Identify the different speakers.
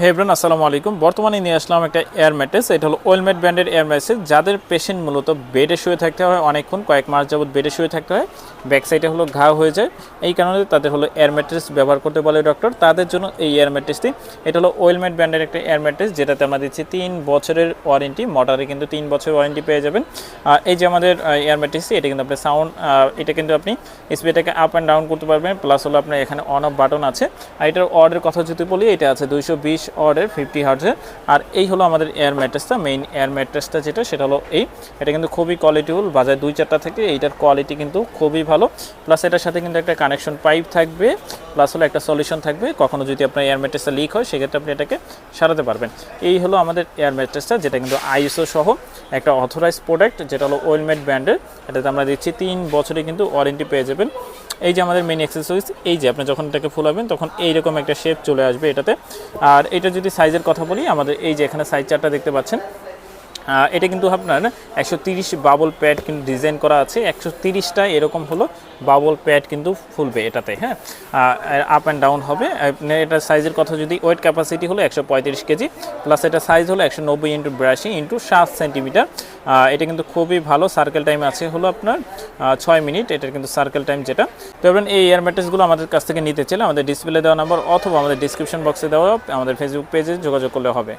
Speaker 1: হে everyone আসসালামু আলাইকুম। বর্তমানে নিয়ে আসলাম একটা এয়ার ম্যাট্রেস এটা হলো ওয়েলমেট ব্র্যান্ডের এয়ার ম্যাট্রেস যাদের পেশেন্ট মূলত বেডে শুয়ে থাকতে হয়, অনেকক্ষণ, কয়েক মাস যাবত বেডে শুয়ে থাকতে হয় ব্যাক সাইডে হলো ঘা হয়ে যায়। এই কারণে তাদের হলো এয়ার ম্যাট্রেস ব্যবহার করতে বলে ডক্টর তাদের জন্য এই এয়ার ম্যাট্রেসটি এটা হলো ওয়েলমেট ব্র্যান্ডের একটা এয়ার ম্যাট্রেস যেটাতে আমরা দিচ্ছি তিন বছরের ওয়ারেন্টি মোটরে কিন্তু তিন বছরের ওয়ারেন্টি পেয়ে যাবেন। আর এই যে আমাদের এয়ার ম্যাট্রেসটি এটা কিন্তু আপনি সাউন্ড এটা কিন্তু আপনি স্পিডটাকে আপ অ্যান্ড ডাউন করতে পারবেন। প্লাস হলো আপনার এখানে অন অফ বাটন আছে। আর এটার অর্ডের কথা যদি বলি, এটা আছে দুইশো বিশ অর্ডের ফিফটি হার্টসের আর এই হলো আমাদের এয়ার ম্যাট্রেসটা মেইন এয়ার ম্যাট্রেসটা যেটা, সেটা হলো এই। এটা কিন্তু খুবই কোয়ালিটিফুল বাজার দুই চারটা থেকে এইটার কোয়ালিটি কিন্তু খুবই ভালো। প্লাস এটার সাথে কিন্তু একটা কানেকশন পাইপ থাকবে প্লাস হলো একটা সলিউশন থাকবে। কখনো যদি আপনার এয়ার ম্যাট্রেসটা লিক হয়, সেক্ষেত্রে আপনি এটাকে সারাতে পারবেন। এই হলো আমাদের এয়ার ম্যাট্রেসটা, যেটা কিন্তু আইএসও সহ একটা অথরাইজ প্রোডাক্ট যেটা হলো ওয়েলমেট ব্র্যান্ডের এটাতে আমরা দিচ্ছি তিন বছরে কিন্তু ওয়ারেন্টি পেয়ে যাবেন। এই যে আমাদের মেন অ্যাক্সেসরিজ এই যে আপনি যখন এটাকে ফুলাবেন, তখন এইরকম একটা শেপ চলে আসবে এটাতে। আর এটা যদি সাইজের কথা বলি, আমাদের এই যে এখানে সাইজ চারটা দেখতে পাচ্ছেন এটা কিন্তু আপনার একশো তিরিশ বাবল প্যাড কিন্তু ডিজাইন করা আছে। একশো তিরিশটা এরকম হলো বাবল প্যাড কিন্তু ফুলবে এটাতে হ্যাঁ? আপ অ্যান্ড ডাউন হবে। এটার সাইজের কথা যদি ওয়েট ক্যাপাসিটি হলো একশো পঁয়ত্রিশ কেজি প্লাস এটা সাইজ হলো একশো নব্বই ইন্টু বিরাশি ইন্টু সাত সেন্টিমিটার এটা কিন্তু খুবই ভালো। সার্কেল টাইম আছে হলো আপনার ছয় মিনিট। এটার কিন্তু সার্কেল টাইম যেটা। তো এবার এই এয়ার ম্যাট্রেসগুলো আমাদের কাছ থেকে নিতে চাইলে আমাদের ডিসপ্লে দেওয়া নাম্বার অথবা আমাদের ডিসক্রিপশন বক্সে দেওয়া, আমাদের ফেসবুক পেজে যোগাযোগ করলে হবে।